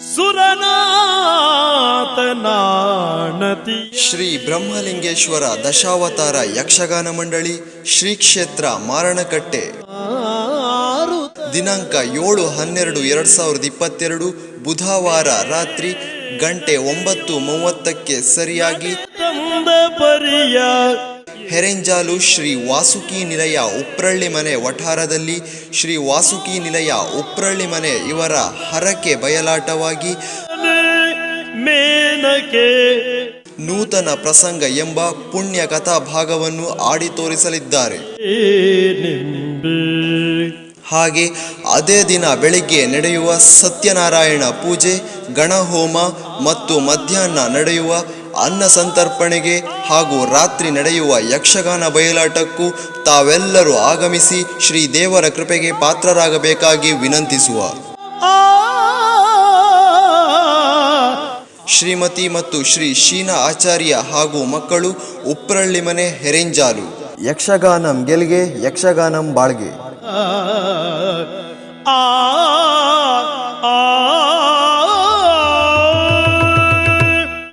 ಸುರನಾಥನಾಣತಿ. ಶ್ರೀ ಬ್ರಹ್ಮಲಿಂಗೇಶ್ವರ ದಶಾವತಾರ ಯಕ್ಷಗಾನ ಮಂಡಳಿ ಶ್ರೀ ಕ್ಷೇತ್ರ ಮಾರಣಕಟ್ಟೆ. ದಿನಾಂಕ ಏಳು ಹನ್ನೆರಡು ಎರಡು ಸಾವಿರದ ಇಪ್ಪತ್ತೆರಡು ಬುಧವಾರ ರಾತ್ರಿ ಗಂಟೆ ಒಂಬತ್ತು ಮೂವತ್ತಕ್ಕೆ ಸರಿಯಾಗಿ. ತಂದ ಪರಿಯ ಹೆರೆಂಜಾಲು ಶ್ರೀ ವಾಸುಕಿ ನಿಲಯ ಉಪ್ರಳ್ಳಿ ಮನೆ ವಠಾರದಲ್ಲಿ ಶ್ರೀ ವಾಸುಕಿ ನಿಲಯ ಉಪ್ರಳ್ಳಿ ಮನೆ ಇವರ ಹರಕೆ ಬಯಲಾಟವಾಗಿ ನೂತನ ಪ್ರಸಂಗ ಎಂಬ ಪುಣ್ಯ ಕಥಾ ಭಾಗವನ್ನು ಆಡಿ ತೋರಿಸಲಿದ್ದಾರೆ. ಹಾಗೆ ಅದೇ ದಿನ ಬೆಳಿಗ್ಗೆ ನಡೆಯುವ ಸತ್ಯನಾರಾಯಣ ಪೂಜೆ ಗಣಹೋಮ ಮತ್ತು ಮಧ್ಯಾಹ್ನ ನಡೆಯುವ ಅನ್ನ ಸಂತರ್ಪಣೆಗೆ ಹಾಗೂ ರಾತ್ರಿ ನಡೆಯುವ ಯಕ್ಷಗಾನ ಬಯಲಾಟಕ್ಕೂ ತಾವೆಲ್ಲರೂ ಆಗಮಿಸಿ ಶ್ರೀ ದೇವರ ಕೃಪೆಗೆ ಪಾತ್ರರಾಗಬೇಕಾಗಿ ವಿನಂತಿಸುವ. ಶ್ರೀಮತಿ ಮತ್ತು ಶ್ರೀ ಶೀನಾ ಆಚಾರ್ಯ ಹಾಗೂ ಮಕ್ಕಳು ಉಪ್ರಳ್ಳಿ ಮನೆ ಹೆರೆಂಜಾಲು. ಯಕ್ಷಗಾನಂ ಗೆಲ್ಗೆ ಯಕ್ಷಗಾನಂ ಬಾಳ್ಗೆ.